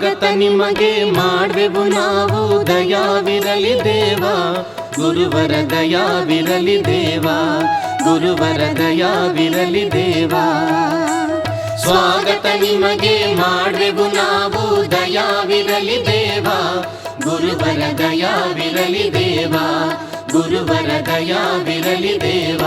ಸ್ವಾಗತ ನಿಮಗೆ ಮಾಡುವೆವು ನಾವು. ದಯಾವಿರಲಿ ದೇವ, ಗುರುವರ ದಯಾವಿರಲಿ ದೇವ, ಗುರುವರ ದಯಾವಿರಲಿ ದೇವ. ಸ್ವಾಗತ ನಿಮಗೆ ಮಾಡುವೆವು ನಾವು. ದಯಾವಿರಲಿ ದೇವ, ಗುರುವರ ದಯಾವಿರಲಿ ದೇವ, ಗುರುವರ ದಯಾವಿರಲಿ ದೇವ.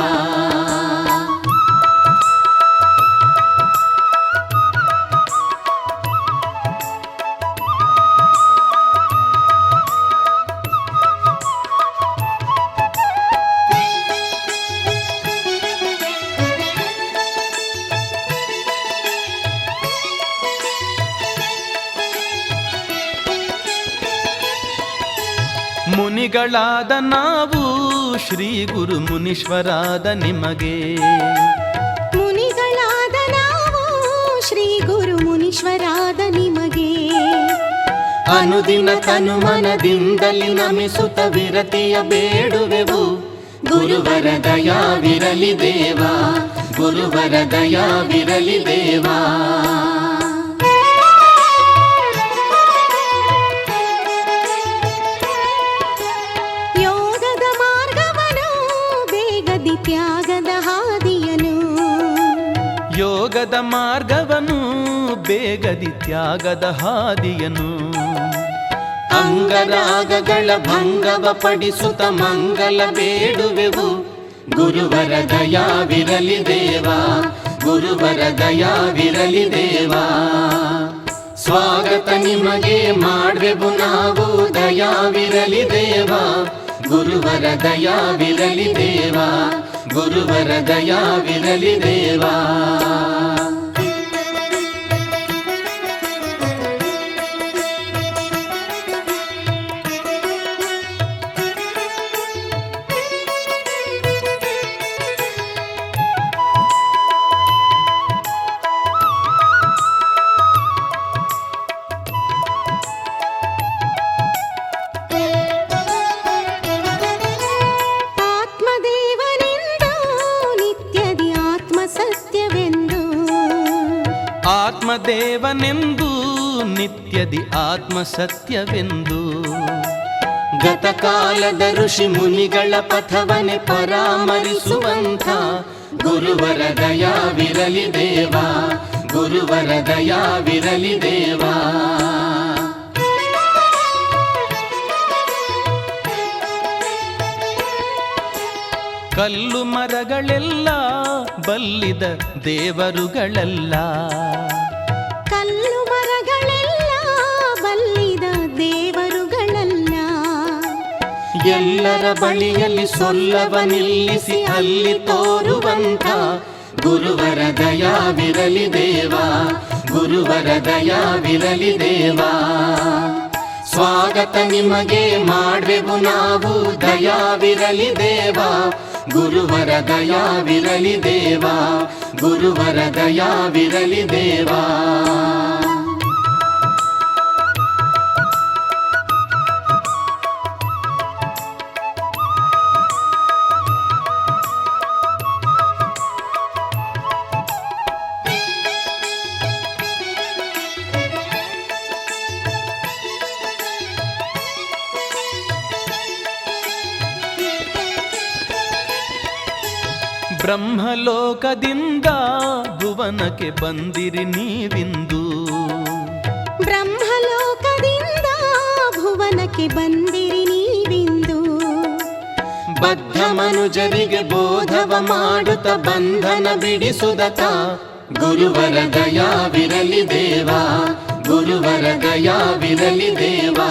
ಮುನಿಗಳಾದ ನಾವು ಶ್ರೀ ಗುರು ಮುನೀಶ್ವರಾದ ನಿಮಗೆ. ಮುನಿಗಳಾದ ನಾವು ಶ್ರೀ ಗುರು ಮುನೀಶ್ವರಾದ ನಿಮಗೆ. ಅನುದಿನ ತನುಮನದಿಂದಲಿ ನಮಿಸುತ್ತ ವಿರತಿಯ ಬೇಡುವೆವು. ಗುರುವರ ದಯಾವಿರಲಿ ದೇವಾ ಗುರುವರ ದಯಾವಿರಲಿ ದೇವ. ಯೋಗದ ಮಾರ್ಗವನು, ಬೇಗದಿ ತ್ಯಾಗದ ಹಾದಿಯನು. ಅಂಗರಾಗಗಳ ಭಂಗವ ಪಡಿಸುತ್ತ ಮಂಗಲ ಬೇಡುವೆವು. ಗುರುವರ ದಯಾವಿರಲಿ ದೇವ, ಗುರುವರ ದಯಾವಿರಲಿ ದೇವ. ಸ್ವಾಗತ ನಿಮಗೆ ಮಾಡ್ವೆವು ನಾವು, ದಯಾವಿರಲಿ ದೇವ. ಗುರುವರ ದಯಾವಿರಲಿ ದೇವ, ಗುರುವರ ದಯಾವಿರಲಿ ದೇವ. ಆತ್ಮದೇವನೆಂದು ನಿತ್ಯದಿ ಆತ್ಮ ಸತ್ಯವೆಂದು ಗತಕಾಲದ ಋಷಿ ಮುನಿಗಳ ಪಥವನೆ ಪರಾಮರಿಸುವಂಥ ಗುರುವರ ದಯಾವಿರಲಿ ದೇವ ಗುರುವರ ದಯಾವಿರಲಿ ದೇವ. ಕಲ್ಲು ಮರಗಳೆಲ್ಲ ಬಲ್ಲಿದ ದೇವರುಗಳೆಲ್ಲ. ಎಲ್ಲರ ಬಳಿಯಲ್ಲಿ ಸೊಲ್ಲವ ನಿಲ್ಲಿಸಿ ಅಲ್ಲಿ ತೋರುವಂಥ ಗುರುವರ ದಯಾವಿರಲಿ ದೇವ, ಗುರುವರ ದಯಾವಿರಲಿ ದೇವ. ಸ್ವಾಗತ ನಿಮಗೆ ಮಾಡುವೆವು ನಾವು, ದಯಾವಿರಲಿ ದೇವ, ಗುರುವರ ದಯಾವಿರಲಿ ದೇವ, ಗುರುವರ ದಯಾವಿರಲಿ ದೇವ. ಬ್ರಹ್ಮಲೋಕದಿಂದ ಭುವನಕ್ಕೆ ಬಂದಿರಿ ನೀವಿಂದು. ಬ್ರಹ್ಮಲೋಕದಿಂದ ಭುವನಕ್ಕೆ ಬಂದಿರಿ ನೀವಿಂದು. ಬದ್ಧ ಮನುಜರಿಗೆ ಬೋಧವ ಮಾಡುತ್ತ ಬಂಧನ ಬಿಡಿಸುದತ ಗುರುವರ ದಯಾವಿರಲಿ ದೇವಾ, ಗುರುವರ ದಯಾವಿರಲಿ ದೇವ.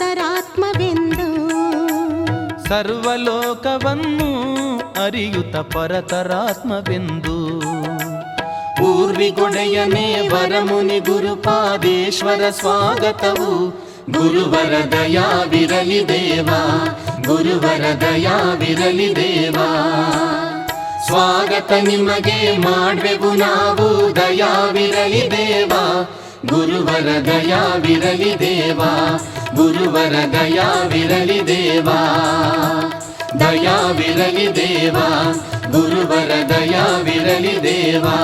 ಪರತರಾತ್ಮವೆಂದು ಸರ್ವಲೋಕವನ್ನು ಅರಿಯುತ ಪರತರಾತ್ಮವೆಂದು. ಪೂರ್ವಿಗೊಡೆಯನೇ ವರಮುನಿ ಗುರುಪಾದೇಶ್ವರ ಸ್ವಾಗತವು. ಗುರುವರ ದಯಾವಿರಲಿ ದೇವಾ ಗುರುವರ ದಯಾವಿರಲಿ ದೇವಾ. ಸ್ವಾಗತ ನಿಮಗೆ ಮಾಡಬೇಕು ನಾವು ದಯಾ ವಿರಲಿ ದೇವಾ ಗುರುವರ ದಯಾವಿರಲಿ ದೇವ. ಗುರುವರ ದಯಾವಿರಲಿ ದೇವಾ ದಯಾವಿರಲಿ ದೇವಾ ಗುರುವರ ದಯಾವಿರಲಿ ದೇವಾ